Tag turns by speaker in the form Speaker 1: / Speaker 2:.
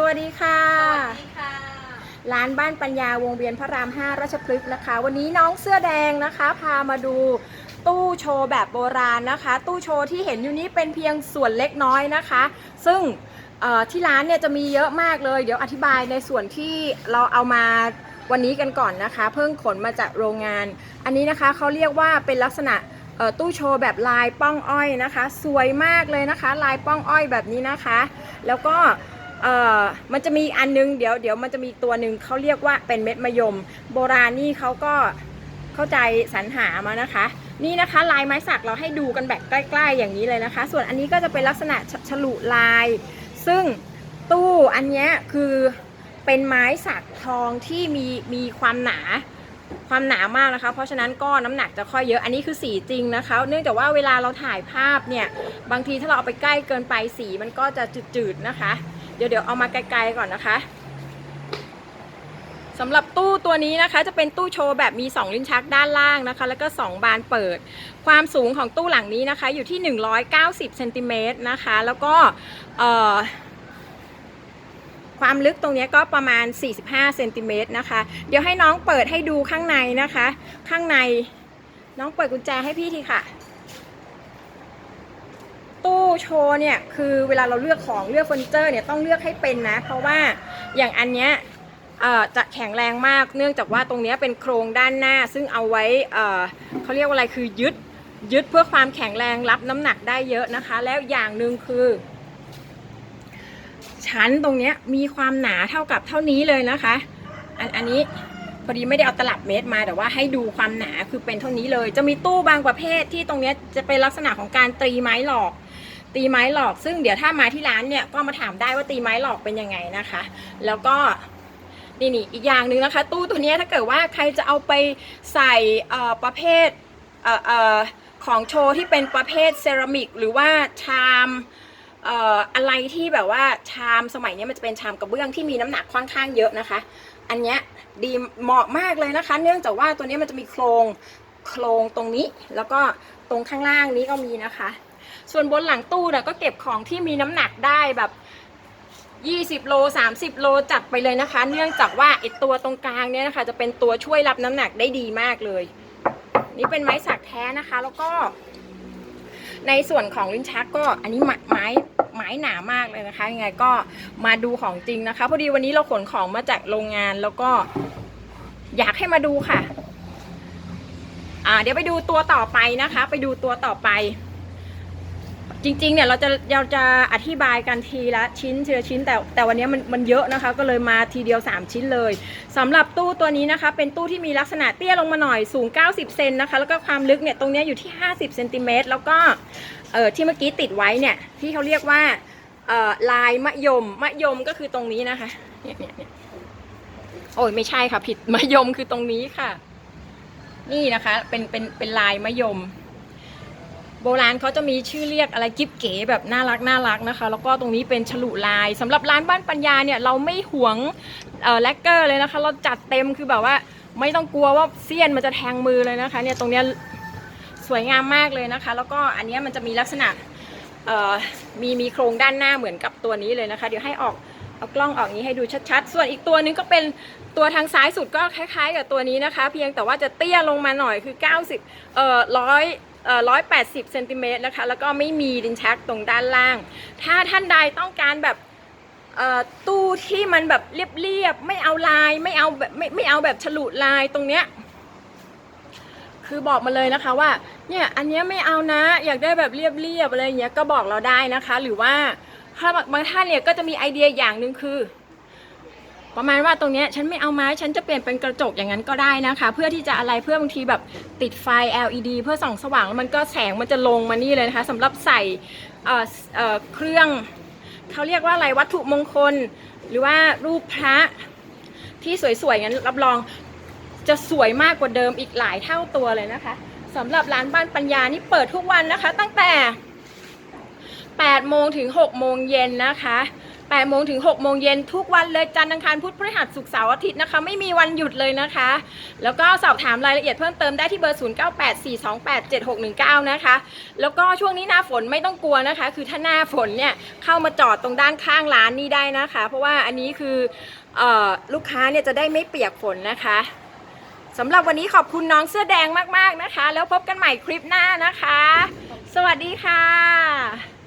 Speaker 1: สวัสดีค่ะ
Speaker 2: สวัสดีค่ะ
Speaker 1: ร้านบ้านปัญญาวงเวียนพระราม 5 ราชพฤกษ์นะคะ วันนี้น้องเสื้อแดงนะคะ พามาดูตู้โชว์แบบโบราณนะคะ ตู้โชว์ที่เห็นอยู่นี้เป็นเพียงส่วนเล็กน้อยนะคะ ซึ่งเอ่อที่ร้านเนี่ยจะมีเยอะมากเลย เดี๋ยวอธิบายในส่วนที่เราเอามาวันนี้กันก่อนนะคะ เพิ่งขนมาจากโรงงาน อันนี้นะคะเขาเรียกว่าเป็นลักษณะเอ่อตู้โชว์แบบลายป้องอ้อยนะคะ สวยมากเลยนะคะ ลายป้องอ้อยแบบนี้นะคะ แล้วก็ เอ่อมันจะมีอันนึงเดี๋ยวเดี๋ยวมันจะมีตัวหนึ่งเขาเรียกว่าเป็นเม็ดมะยม โบราณนี่เขาก็เข้าใจสรรหามานะคะ นี่นะคะลายไม้สักเราให้ดูกันแบบใกล้ ๆ อย่างนี้เลยนะคะ ส่วนอันนี้ก็จะเป็นลักษณะฉฉลุลาย ซึ่งตู้อันนี้คือเป็นไม้สักทองที่มีมีความหนาความหนามากนะคะ เพราะฉะนั้นก็น้ำหนักจะค่อยเยอะ อันนี้คือสีจริงนะคะ เนื่องจากว่าเวลาเราถ่ายภาพเนี่ย บางทีถ้าเราเอาไปใกล้เกินไปสีมันก็จะจืดๆนะคะ เดี๋ยวเดี๋ยวเอามาไกลๆก่อนนะคะสำหรับตู้ตัวนี้นะคะจะเป็นตู้โชว์แบบมี 2 ลิ้นชักด้านล่างนะคะ แล้วก็ 2 บานเปิด ความสูงของตู้หลังนี้นะคะ อยู่ที่ 190เซนติเมตรนะคะ แล้วก็ความลึกตรงนี้ก็ประมาณ 45เซนติเมตรนะคะ เดี๋ยวให้น้องเปิดให้ดูข้างในนะคะ ข้างในน้องเปิดกุญแจให้พี่ทีค่ะ ตู้โชว์เนี่ยคือเวลาเราเลือกของเลือกเฟอร์นิเจอร์เนี่ยต้องเลือกให้เป็นนะ เพราะว่าอย่างอันเนี้ยจะแข็งแรงมากเนื่องจากว่าตรงเนี้ยเป็นโครงด้านหน้า ซึ่งเอาไว้เอ่อเขาเรียกว่าอะไรคือยึดยึดเพื่อความแข็งแรงรับน้ำหนักได้เยอะนะคะ แล้วอย่างหนึ่งคือ ชั้นตรงเนี้ยมีความหนาเท่ากับเท่านี้เลยนะคะ อันอันนี้พอดีไม่ได้เอาตลับเมตรมาแต่ว่าให้ดูความหนาคือเป็นเท่านี้เลย จะมีตู้บางประเภทที่ตรงเนี้ยจะเป็นลักษณะของการตีไม้หลอก ตีไม้หลอก ซึ่งเดี๋ยวถ้ามาที่ร้านเนี่ยก็มาถามได้ว่าตีไม้หลอกเป็นยังไงนะคะ แล้วก็นี่นี่อีกอย่างหนึ่งนะคะ ตู้ตัวนี้ถ้าเกิดว่าใครจะเอาไปใส่เอ่อประเภทเอ่อเอ่อของโชว์ที่เป็นประเภทเซรามิก หรือว่าชามเอ่ออะไรที่แบบว่าชามสมัยนี้มันจะเป็นชามกระเบื้องที่มีน้ำหนักค่อนข้างเยอะนะคะ อันเนี้ยดีเหมาะมากเลยนะคะ เนื่องจากว่าตัวนี้มันจะมีโครงโครงตรงนี้ แล้วก็ตรงข้างล่างนี้ก็มีนะคะ ส่วนบนหลังตู้เนี่ยก็เก็บของที่มีน้ำหนักได้แบบ20 โล 30 โลจัดไปเลยนะคะ เนื่องจากว่าไอตัวตรงกลางเนี่ยนะคะ จะเป็นตัวช่วยรับน้ำหนักได้ดีมากเลย นี่เป็นไม้สักแท้นะคะ แล้วก็ ในส่วนของลิ้นชักก็อันนี้ไม้ไม้ไม้หนามากเลยนะคะ ยังไงก็มาดูของจริงนะคะ พอดีวันนี้เราขนของมาจากโรงงานแล้วก็อยากให้มาดูค่ะ อ่า เดี๋ยวไปดูตัวต่อไปนะคะ ไปดูตัวต่อไป จริงๆเนี่ยเราจะเราจะอธิบายกันทีละชิ้นทีละชิ้นแต่แต่วันนี้มันมันเยอะนะคะ ก็เลยมาทีเดียว 3 ชิ้นเลยสำหรับตู้ตัวนี้นะคะ เป็นตู้ที่มีลักษณะเตี้ยลงมาหน่อยสูง 90 เซนนะคะ แล้วก็ความลึกเนี่ยตรงนี้อยู่ที่ 50เซนติเมตรแล้วก็เออที่เมื่อกี้ติดไว้เนี่ยที่เขาเรียกว่าเออลายมะยมมะยมก็คือตรงนี้นะคะเนี่ยเนี่ยเนี่ยโอ้ยไม่ใช่ค่ะผิดมะยมคือตรงนี้ค่ะ นี่นะคะเป็นเป็นเป็นลายมะยม โบราณเขาจะมีชื่อเรียกอะไรกิ๊บเก๋แบบน่ารักน่ารักนะคะ แล้วก็ตรงนี้เป็นฉลุลายสำหรับร้านบ้านปัญญาเนี่ยเราไม่หวงเออแลกเกอร์เลยนะคะ เราจัดเต็มคือแบบว่าไม่ต้องกลัวว่าเสี้ยนมันจะแทงมือเลยนะคะเนี่ยตรงเนี้ยสวยงามมากเลยนะคะ แล้วก็อันนี้มันจะมีลักษณะมีมีโครงด้านหน้าเหมือนกับตัวนี้เลยนะคะ เดี๋ยวให้ออกเอากล้องออกนี้ให้ดูชัดๆ ส่วนอีกตัวนึงก็เป็นตัวทางซ้ายสุดก็คล้าย ๆ กับตัวนี้นะคะ เพียงแต่ว่าจะเตี้ยลงมาหน่อยคือ 90เอ่อร้อย 180เซนติเมตรนะคะ แล้วก็ไม่มีลิ้นชักตรงด้านล่าง ถ้าท่านใดต้องการแบบตู้ที่มันแบบเรียบๆ ไม่เอาลาย ไม่เอาแบบไม่ไม่เอาแบบฉลุลายตรงเนี้ย คือบอกมาเลยนะคะว่า เนี่ยอันเนี้ยไม่เอานะ อยากได้แบบเรียบๆอะไรอย่างเงี้ย ก็บอกเราได้นะคะ หรือว่าถ้าบางท่านเนี่ยก็จะมีไอเดียอย่างหนึ่งคือ ประมาณว่าตรงเนี้ยฉันไม่เอาไม้ฉันจะเปลี่ยนเป็นกระจกอย่างนั้นก็ได้นะคะ เพื่อที่จะอะไรเพื่อบางทีแบบติดไฟ LED เพื่อส่องสว่างแล้วมันก็แสงมันจะลงมานี่เลยนะคะสำหรับใส่เอ่อเอ่อเครื่องเขาเรียกว่าอะไรวัตถุมงคล หรือว่ารูปพระที่สวยๆงั้นรับรองจะสวยมากกว่าเดิมอีกหลายเท่าตัวเลยนะคะสำหรับร้านบ้านปัญญานี่เปิดทุกวันนะคะ ตั้งแต่8โมงถึง6โมงเย็นนะคะ 8โมงถึง6โมงเย็นทุกวันเลยจันทร์อังคารพุธพฤหัสศุกร์เสาร์อาทิตย์นะคะ ไม่มีวันหยุดเลยนะคะ แล้วก็สอบถามรายละเอียดเพิ่มเติมได้ที่เบอร์ 0984287619 นะคะ แล้วก็ช่วงนี้หน้าฝนไม่ต้องกลัวนะคะ คือถ้าหน้าฝนเนี่ยเข้ามาจอดตรงด้านข้างร้านนี้ได้นะคะ เพราะว่าอันนี้คือออลูกค้าเนี่ยจะได้ไม่เปียกฝนนะคะสำหรับวันนี้ขอบคุณน้องเสื้อแดงมาก ๆ นะคะ แล้วพบกันใหม่คลิปหน้านะคะ สวัสดีค่ะ